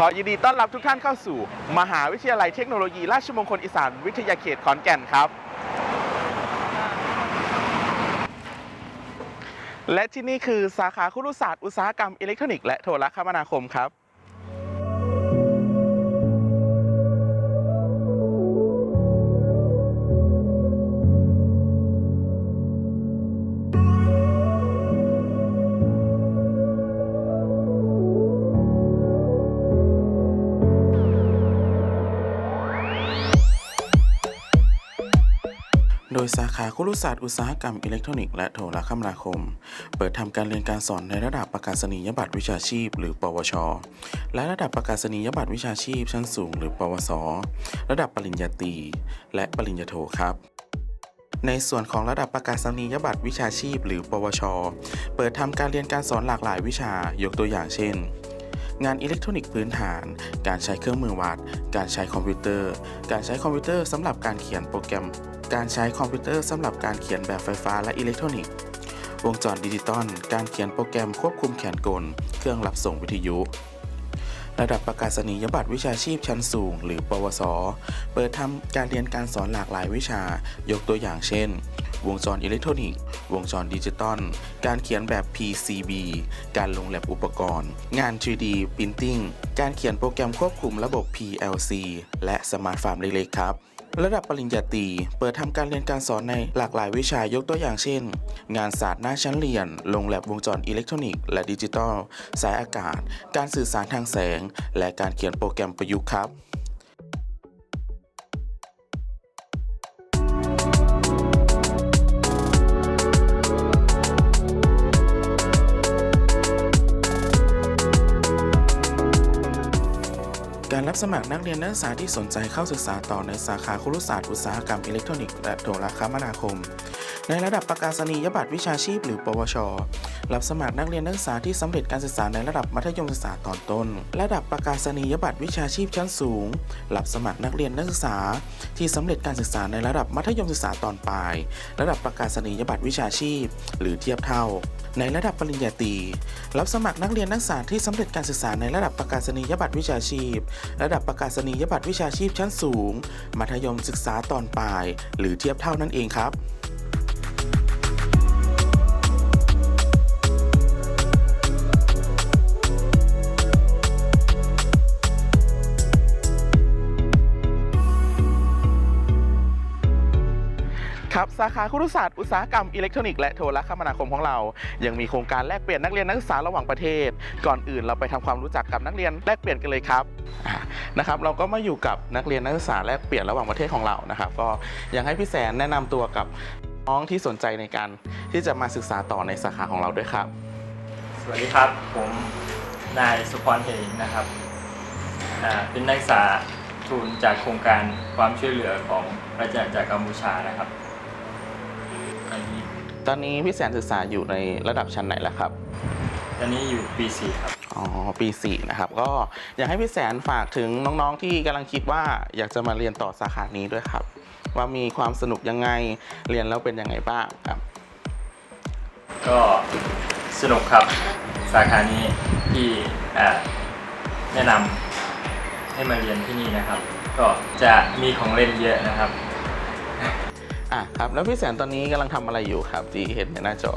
ขอยินดีต้อนรับทุกท่านเข้าสู่ มหาวิทยาลัยเทคโนโลยี ราชมงคลอีสานวิทยาเขตขอนแก่นครับ และที่นี่คือสาขาครุศาสตร์อุตสาหกรรมอิเล็กทรอนิกส์และโทรคมนาคมครับ โดยสาขาครุศาสตร์อุตสาหกรรมอิเล็กทรอนิกส์และโทรคมนาคม เปิดทำการเรียนการสอนในระดับประกาศนียบัตรวิชาชีพ หรือ ปวช และระดับประกาศนียบัตรวิชาชีพ ชั้นสูง หรือ ปวส ระดับปริญญาตรีและปริญญาโทครับในส่วนของระดับประกาศนียบัตรวิชาชีพ หรือ ปวช เปิดทำการเรียนการสอนหลากหลายวิชา ยกตัวอย่างเช่น งานอิเล็กทรอนิกส์พื้นฐาน การใช้เครื่องมือวัด การใช้คอมพิวเตอร์ การใช้คอมพิวเตอร์สำหรับการเขียนโปรแกรม การใช้คอมพิวเตอร์สำหรับการเขียนแบบไฟฟ้าและอิเล็กทรอนิกส์ วงจรดิจิตอล การเขียนโปรแกรมควบคุมแขนกล เครื่องรับส่งวิทยุ ระดับประกาศนียบัตรวิชาชีพชั้นสูง หรือ ปวส เปิดทำการเรียนการสอนหลากหลายวิชา ยกตัวอย่างเช่น วงจรอิเล็กทรอนิกส์ วงจรดิจิตอล การเขียนแบบ PCB การลงแลบอุปกรณ์ งาน 3D Printing การเขียนโปรแกรมควบคุมระบบ PLC และสมาร์ทฟาร์มเล็กๆครับ ระดับปริญญาตรีเปิดทำการเรียนการสอนในหลากหลายวิชายกตัวอย่างเช่น งานศาสตร์หน้าชั้นเรียน ลงแลบวงจรอิเล็กทรอนิกส์และดิจิตอลสายอากาศ การสื่อสารทางแสง และการเขียนโปรแกรมประยุกต์ครับ การรับสมัครนักเรียนนักศึกษาที่สนใจเข้าศึกษาต่อในสาขาครุศาสตร์อุตสาหกรรมอิเล็กทรอนิกส์และโทรคมนาคม ในระดับประกาศนียบัตรวิชาชีพหรือปวช รับสมัครนักเรียนนักศึกษาที่สำเร็จการศึกษาในระดับมัธยมศึกษาตอนต้น ระดับประกาศนียบัตรวิชาชีพชั้นสูง รับสมัครนักเรียนนักศึกษา ที่สำเร็จการศึกษาในระดับมัธยมศึกษาตอนปลาย ระดับประกาศนียบัตรวิชาชีพ หรือเทียบเท่า ในระดับปริญญาตรี รับสมัครนักเรียนนักศึกษาที่สำเร็จการศึกษาในระดับประกาศนียบัตรวิชาชีพ ระดับประกาศนียบัตรวิชาชีพชั้นสูง มัธยมศึกษาตอนปลาย หรือเทียบเท่านั่นเองครับ ครับสาขาครุศาสตร์อุตสาหกรรมอิเล็กทรอนิกส์และโทรคมนาคมของเรา ยังมีโครงการแลกเปลี่ยนนักเรียนนักศึกษาระหว่างประเทศ ก่อนอื่นเราไปทำความรู้จักกับนักเรียนแลกเปลี่ยนกันเลยครับนะครับเราก็มาอยู่กับนักเรียนนักศึกษาแลกเปลี่ยนระหว่างประเทศของเรานะครับก็อยากให้พี่แสนแนะนำตัวกับน้องที่สนใจในการที่จะมาศึกษาต่อในสาขาของเราด้วยครับ สวัสดีครับผมนายสุพรเฮงนะครับเป็นนักศึกษาทุนจากโครงการความช่วยเหลือของราชอาณาจักกัมพูชานะครับ ตอนนี้พี่แสนศึกษาอยู่ในระดับชั้นไหนแล้วครับอันนี้อยู่ปีสี่ครับ อ๋อ ปี4นะครับ ก็อยากให้พี่แสนฝากถึงน้องๆที่กำลังคิดว่าอยากจะมาเรียนต่อสาขานี้ด้วยครับ ว่ามีความสนุกยังไงเรียนแล้วเป็นยังไงบ้างครับ ก็สนุกครับสาขานี้ที่อ่าแนะนำให้มาเรียนที่นี่นะครับ ก็จะมีของเล่นเยอะนะครับ อะครับ แล้วพี่แสนตอนนี้กำลังทำอะไรอยู่ครับที่เห็นในหน้าจอ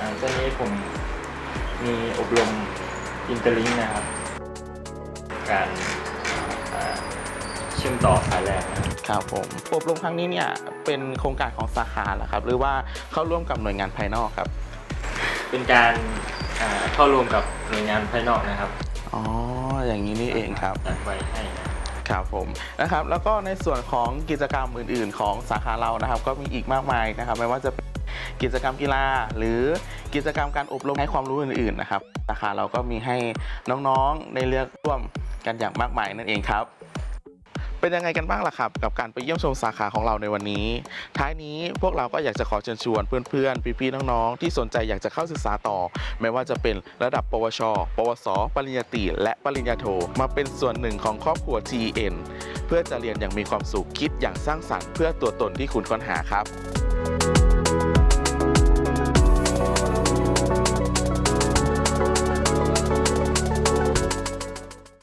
อ่าตอนนี้ผมมีอบรมอินเตอร์ลิงนะครับ การอ่าเชื่อมต่อสายแรกนะครับครับผมอบรมครั้งนี้เนี่ยเป็นโครงการของสาขาเหรอครับ หรือว่าเข้าร่วมกับหน่วยงานภายนอกครับเป็นการอ่าเข้าร่วมกับหน่วยงานภายนอกนะครับอ๋ออย่างนี้นี่เองครับ จัดไว้ให้นะ ครับผมนะครับแล้วก็ในส่วนของกิจกรรมอื่น ๆ ของสาขาเรานะครับ ก็มีอีกมากมายนะครับ ไม่ว่าจะกิจกรรมกีฬา หรือกิจกรรมการอบรมให้ความรู้อื่น ๆ นะครับสาขาเราก็มีให้น้องๆในเลือกร่วมกันอย่างมากมายนั่นเองครับ เป็นยังไงกันบ้างล่ะครับ กับการไปเยี่ยมชมสาขาของเราในวันนี้ ท้ายนี้พวกเราก็อยากจะขอเชิญชวนเพื่อนๆ พี่ๆ น้องๆ ที่สนใจอยากจะเข้าศึกษาต่อ ไม่ว่าจะเป็นระดับ ปวช ปวส ปริญญาตรีและปริญญาโท มาเป็นส่วนหนึ่งของครอบครัว TEN เพื่อจะเรียนอย่างมีความสุขคิดอย่างสร้างสรรค์เพื่อตัวตนที่คุณค้นหาครับ